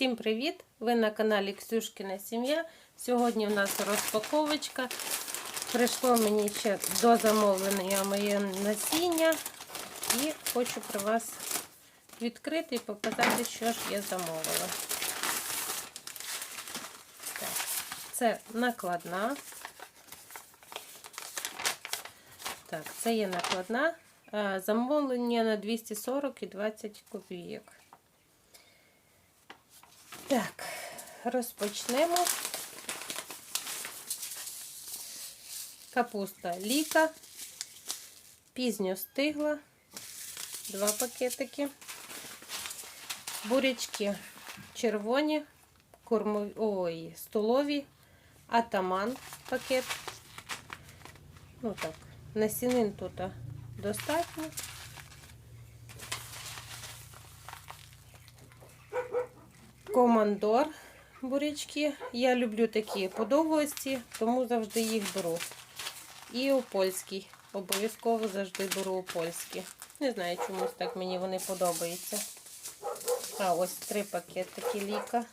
Всім привіт! Ви на каналі Ксюшкина Сім'я. Сьогодні в нас розпаковочка. Прийшло мені ще до замовлення моє насіння. І хочу при вас відкрити і показати, що ж я замовила. Так, Це накладна. Так, це є накладна. Замовлення на 240 і 20 копійок. Так, розпочнемо. Капуста ліка, пізньо стигла, два пакетики, бурячки червоні, кормові, ой, столові, атаман пакет. Ну так, насінин тут достатньо. Командор бурячки. Я люблю такі подовгості, тому завжди їх беру. І у польський. Обов'язково завжди беру у польський. Не знаю, чомусь так мені вони подобаються. А ось три пакетики ліка.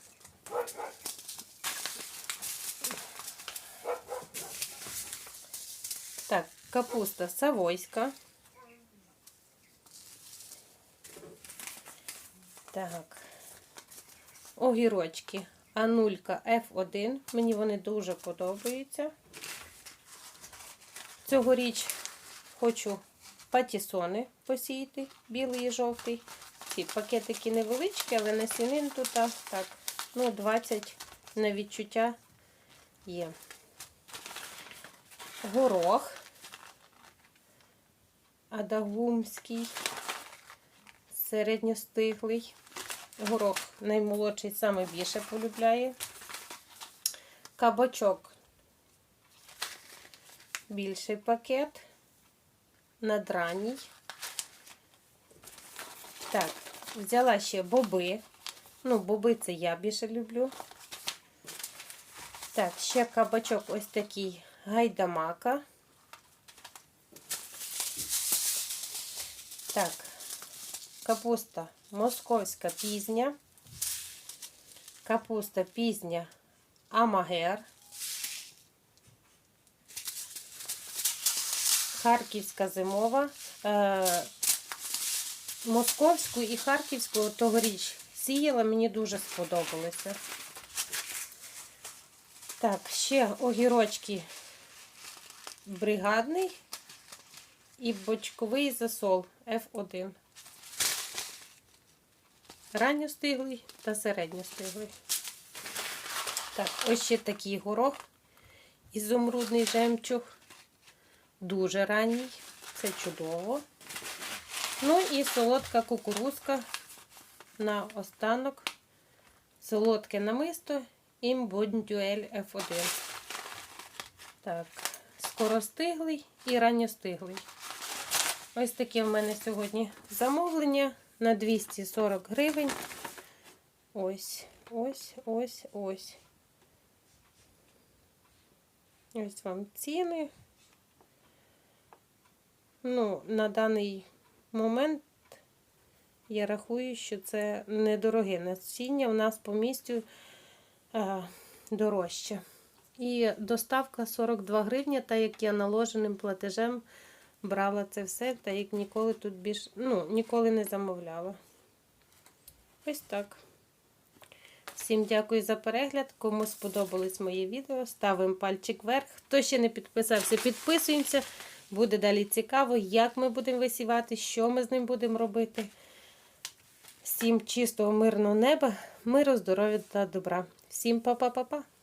Так, капуста савойська. Так. Огірочки Анулька F1. Мені вони дуже подобаються. Цьогоріч хочу патісони посіяти, білий і жовтий. Ці пакетики невеличкі, але насінин тут так, ну, 20 на відчуття є. Горох Адагумський, середньостиглий. Горох наймолодший саме більше полюбляє. Кабачок більший пакет. Надраній. Так, взяла ще боби. Ну, боби це я більше люблю. Так, ще кабачок ось такий гайдамака. Так, капуста московська пізня, капуста пізня Амагер, Харківська зимова. Е, Московську і Харківську тогоріч сіяла, мені дуже сподобалося. Так, ще огірочки бригадний і бочковий засол F1 ранньостиглий та середньостиглий. Так, ось ще такий горох. Ізумрудний жемчуг. Дуже ранній. Це чудово. Ну і солодка кукурузка на останок. Солодке намисто імбондюель F1. Так, скоростиглий і ранньостиглий. Ось таке в мене сьогодні замовлення на 240 гривень. Ось, ось, ось, ось. Ось вам ціни. Ну, на даний момент я рахую, що це недороге насіння. У нас по місцю а, дорожче. І доставка 42 гривні, так як я наложеним платежем брала це все, та як ніколи тут більш, ну, ніколи не замовляла. Ось так. Всім дякую за перегляд. Кому сподобалось моє відео, ставимо пальчик вверх. Хто ще не підписався, підписуємося. Буде далі цікаво, як ми будемо висівати, що ми з ним будемо робити. Всім чистого, мирного неба, миру, здоров'я та добра. Всім па-па-па-па!